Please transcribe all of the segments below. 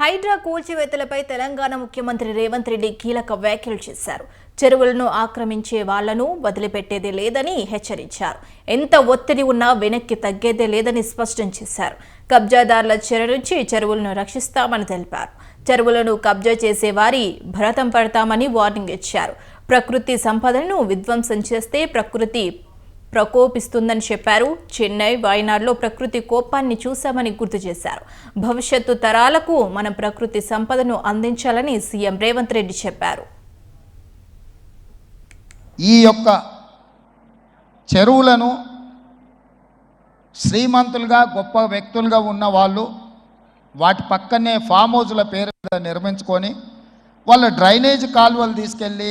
హైడ్రా కూల్చివేతలపై తెలంగాణ ముఖ్యమంత్రి రేవంత్ రెడ్డి కీలక వ్యాఖ్యలు చేశారు. చెరువులను ఆక్రమించే వాళ్ళను వదిలిపెట్టేదే లేదని హెచ్చరించారు. ఎంత ఒత్తిడి ఉన్నా వెనక్కి తగ్గేదే లేదని స్పష్టం చేశారు. కబ్జాదారుల చెర నుంచి చెరువులను రక్షిస్తామని తెలిపారు. చెరువులను కబ్జా చేసే వారి భరతం పడతామని వార్నింగ్ ఇచ్చారు. ప్రకృతి సంపదను విధ్వంసం చేస్తే ప్రకృతి ప్రకోపిస్తుందని చెప్పారు. చెన్నై వాయనాడ్లో ప్రకృతి కోపాన్ని చూశామని గుర్తు చేశారు. భవిష్యత్తు తరాలకు మనం ప్రకృతి సంపదను అందించాలని సీఎం రేవంత్ రెడ్డి చెప్పారు. ఈ యొక్క చెరువులను శ్రీమంతులుగా గొప్ప వ్యక్తులుగా ఉన్న వాళ్ళు వాటి పక్కనే ఫామ్ హౌజుల పేరు మీద నిర్మించుకొని వాళ్ళ డ్రైనేజ్ కాలువలు తీసుకెళ్ళి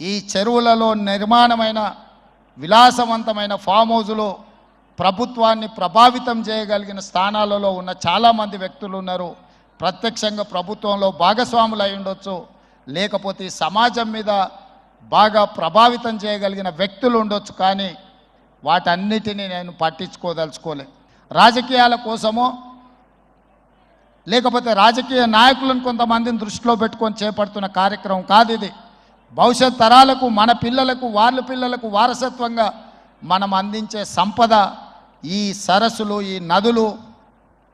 ఈ చెరువులలో నిర్మాణమైన విలాసవంతమైన ఫామ్ హౌజులు ప్రభుత్వాన్ని ప్రభావితం చేయగలిగిన స్థానాలలో ఉన్న చాలామంది వ్యక్తులు ఉన్నారు. ప్రత్యక్షంగా ప్రభుత్వంలో భాగస్వాములు అయి ఉండొచ్చు. లేకపోతే సమాజం మీద బాగా ప్రభావితం చేయగలిగిన వ్యక్తులు ఉండొచ్చు కానీ వాటన్నిటినీ నేను పట్టించుకోదలుచుకోలే. రాజకీయాల కోసమో లేకపోతే రాజకీయ నాయకులను కొంతమందిని దృష్టిలో పెట్టుకొని చేపడుతున్న కార్యక్రమం కాదు ఇది. భవిష్యత్ తరాలకు మన పిల్లలకు వాళ్ళ పిల్లలకు వారసత్వంగా మనం అందించే సంపద ఈ సరస్సులు ఈ నదులు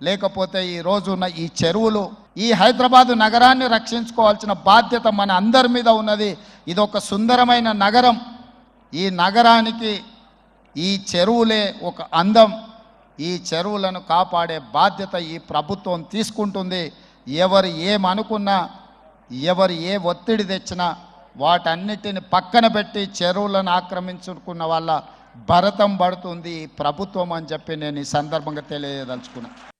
లేకపోతే ఈ రోజున్న ఈ చెరువులు ఈ హైదరాబాదు నగరాన్ని రక్షించుకోవాల్సిన బాధ్యత మన అందరి మీద ఉన్నది. ఇది ఒక సుందరమైన నగరం. ఈ నగరానికి ఈ చెరువులే ఒక అందం. ఈ చెరువులను కాపాడే బాధ్యత ఈ ప్రభుత్వం తీసుకుంటుంది. ఎవరు ఏమనుకున్నా ఎవరు ఏ ఒత్తిడి తెచ్చినా వాటన్నిటిని పక్కన పెట్టి చెరువులను ఆక్రమించుకున్న వాళ్ళ భరతం పడుతుంది ప్రభుత్వం అని చెప్పి నేను ఈ సందర్భంగా తెలియదలుచుకున్నాను